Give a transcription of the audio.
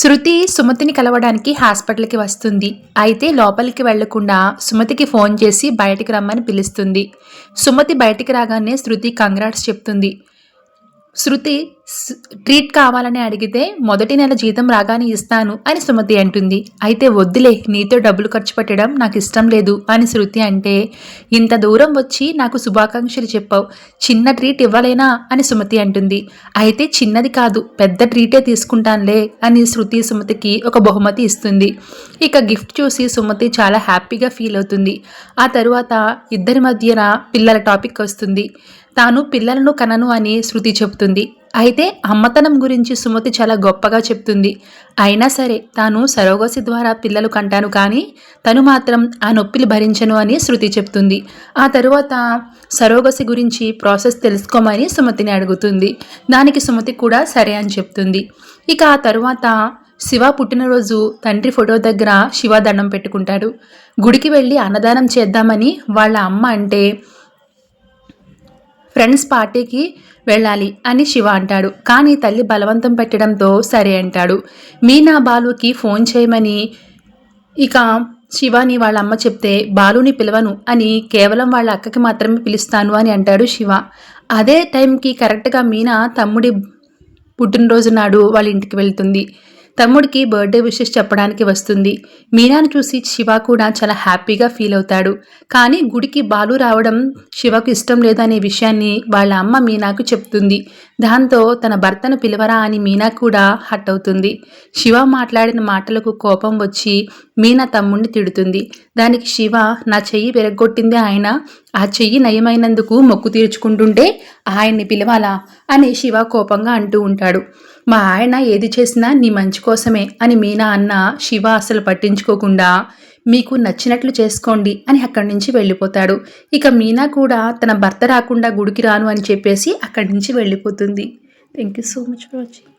శృతి సుమతిని కలవడానికి హాస్పిటల్కి వస్తుంది. అయితే లోపలికి వెళ్ళకుండా సుమతికి ఫోన్ చేసి బయటికి రమ్మని పిలుస్తుంది. సుమతి బయటికి రాగానే శృతి కంగ్రాట్స్ చెప్తుంది. శృతి ట్రీట్ కావాలని అడిగితే మొదటి నెల జీతం రాగానే ఇస్తాను అని సుమతి అంటుంది. అయితే వద్దులే నీతో డబ్బులు ఖర్చు పెట్టడం నాకు ఇష్టం లేదు అని శృతి అంటే ఇంత దూరం వచ్చి నాకు శుభాకాంక్షలు చెప్పావు చిన్న ట్రీట్ ఇవ్వలేనా అని సుమతి అంటుంది. అయితే చిన్నది కాదు పెద్ద ట్రీటే తీసుకుంటానులే అని శృతి సుమతికి ఒక బహుమతి ఇస్తుంది. ఇక గిఫ్ట్ చూసి సుమతి చాలా హ్యాపీగా ఫీల్ అవుతుంది. ఆ తరువాత ఇద్దరి మధ్యన పిల్లల టాపిక్ వస్తుంది. తాను పిల్లలను కనను అని శృతి చెబుతుంది. అయితే అమ్మతనం గురించి సుమతి చాలా గొప్పగా చెప్తుంది. అయినా సరే తాను సరోగసి ద్వారా పిల్లలు కంటాను కానీ తను మాత్రం ఆ నొప్పిలు భరించను అని శృతి చెప్తుంది. ఆ తరువాత సరోగసి గురించి ప్రాసెస్ తెలుసుకోమని సుమతిని అడుగుతుంది. దానికి సుమతి కూడా సరే అని చెప్తుంది. ఇక ఆ తరువాత శివ పుట్టినరోజు తండ్రి ఫోటో దగ్గర శివ దండం పెట్టుకుంటాడు. గుడికి వెళ్ళి అన్నదానం చేద్దామని వాళ్ళ అమ్మ అంటే ఫ్రెండ్స్ పార్టీకి వెళ్ళాలి అని శివ అంటాడు. కానీ తల్లి బలవంతం పెట్టడంతో సరే అంటాడు. మీనా బాలుకి ఫోన్ చేయమని ఇక శివాని వాళ్ళ అమ్మ చెప్తే బాలుని పిలవను అని కేవలం వాళ్ళ అక్కకి మాత్రమే పిలుస్తాను అని అంటాడు శివ. అదే టైంకి కరెక్ట్గా మీనా తమ్ముడి పుట్టినరోజు నాడు వాళ్ళ ఇంటికి వెళ్తుంది. తమ్ముడికి బర్త్డే విషెస్ చెప్పడానికి వస్తుంది. మీనాను చూసి శివ కూడా చాలా హ్యాపీగా ఫీల్ అవుతాడు. కానీ గుడికి బాలు రావడం శివకు ఇష్టం లేదనే విషయాన్ని వాళ్ళ అమ్మ మీనాకు చెప్తుంది. దాంతో తన భర్తను పిలవరా అని మీనా కూడా హట్ అవుతుంది. శివ మాట్లాడిన మాటలకు కోపం వచ్చి మీనా తమ్ముడిని తిడుతుంది. దానికి శివ నా చెయ్యి విరగొట్టిందే ఆయన. ఆ చెయ్యి నయమైనందుకు మొక్కు తీర్చుకుంటుంటే ఆయన్ని పిలవాలా? అని శివ కోపంగా అంటూ ఉంటాడు. మా ఆయన ఏది చేసినా నీ మంచి కోసమే అని మీనా అన్న శివ అసలు పట్టించుకోకుండా మీకు నచ్చినట్లు చేసుకోండి అని అక్కడి నుంచి వెళ్ళిపోతాడు. ఇక మీనా కూడా తన భర్త రాకుండా గుడికి రాను అని చెప్పేసి అక్కడి నుంచి వెళ్ళిపోతుంది. Thank you so much for watching